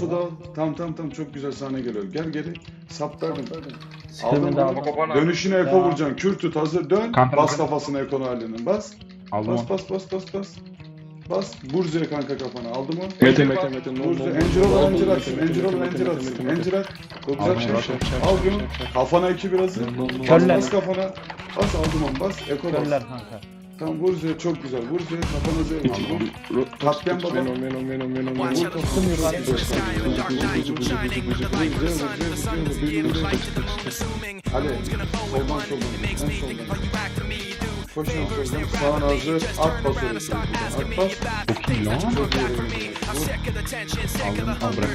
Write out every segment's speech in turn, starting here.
Buff'ı da al. Tamam tamam tamam çok güzel sahne geliyor. Gel geri. Sap verdim. Aldım aldım. bunu. Dönüşüne eko vuracaksın. Kür tut hazır dön. Kanka, bas kanka. kafasına ekonu halinin. Bas. Aldım Bas onu. bas bas bas bas. Bas. Burcu'ya kanka kafana. Aldı mı? Mete Mete Mete. no, Burcu. no, no. Encir ol Aldım, encir atsın. Encir ol encir atsın. Encir at. Çok Aldım, güzel şey. Al bunu. şap. Kafana iki bir hazır. No, no, no. Bas Körler. bas kafana. Bas aldım onu bas. Eko bas. Körler kanka. Tamam Burcu'ya çok güzel. Burcu'ya kafana zevk aldım. Ro- Katliam baba. Venom, Venom, Venom, Venom, Vur kafasını yukarı. Hadi. Soldan soldan. En soldan. Koşun soldan. Sağın hazır. At bas orası. At bas. Çok iyi lan. Çok iyi. Vur. Aldım. Al bırak.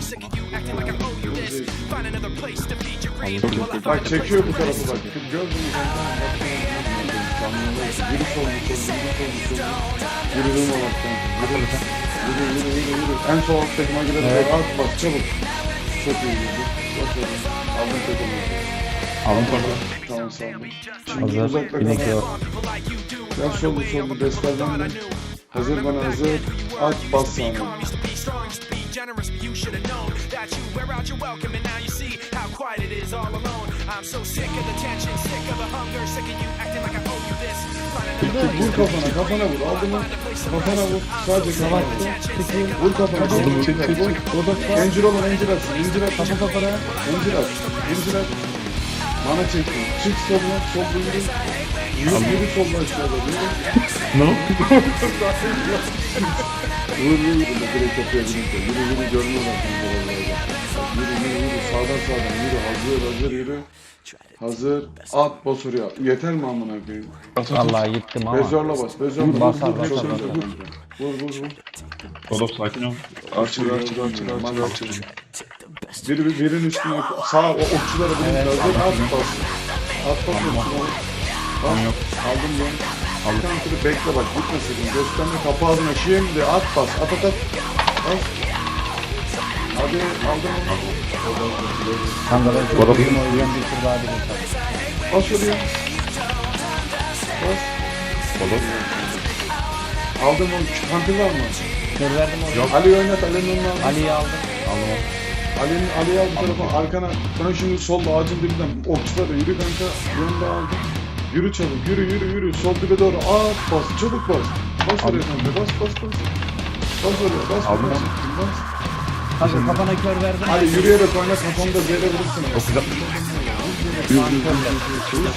Bak çekiyor bu tarafı bak. Gördün mü? Yürüdüm o baktan. Yürü. Yürü yürü yürü. En sol alt takıma gidelim. Evet. At bas çabuk. Çok iyi. Bas oğlum. Aldım takımı. Aldım sonra. Tamam olun. Şimdi Hazır. uzakta Binek kal. yok. Ben soldu desteklerden de. Hazır bana hazır. At bas sahne. generous, but you should have known that you wear out your welcome, and now you see how quiet it is all alone. I'm so sick of the tension, sick of the hunger, sick of you Another Vur kafana kafana vur. Aldın mı? Kafana vur. Sadece kafana vur. Vur kafana. Vur. Çek, çek, Vur. çek. Encir olun encir atsın. Encir at. Kafa kafana. Encir at. Encir at. Bana çekti. Çık soluna. Sol yürü. Yürü aşağıda. Yürü. Ne Vur vur vur. Direkt gidin. Yürü yürü görmüyorlar. Yürü yürü yürü. Sağdan sağdan yürü. Hazır hazır yürü. Hazır. At bas oraya. Yeter mi amına koyayım? Vallahi gittim ama. Bezorla bas. Bezorla bas. Basar, basar, basar. vur. Vur vur. Dodos sakin ol. Açıl, açıl, açıl, açıl. Bir, bir birin üstüne sağ okçulara birin Evet, hazır at bas. At bas okçulara. Tamam yok. Aldım ben. Aldım. Şöyle bekle bak gitmeseydin. Gösterme kapı ağzına şimdi at bas. At at at. Bas. Hadi aldım onu. Kanka ben çok uyum o yüzden bir tur daha bir Bas oraya. Bas. Aldım onu. Kampil var mı? Kör verdim oraya. Ali oynat. Ali'nin önüne aldım. Ali'yi aldım. Aldım onu. Ali'nin Ali'yi al bu tarafa arkana. Ben şimdi sol ağacın dibinden okçulara yürü kanka. Yanında aldım. Yürü çabuk yürü yürü yürü. Sol dibe doğru at bas çabuk bas. Bas oraya kanka bas bas bas. Bas oraya bas. Aldım bas. bas. Kanka kafana kör verdim. Ali yürüyerek oyna kafamda zere vurursun. Çok güzel. Yürü, yürü, yürü.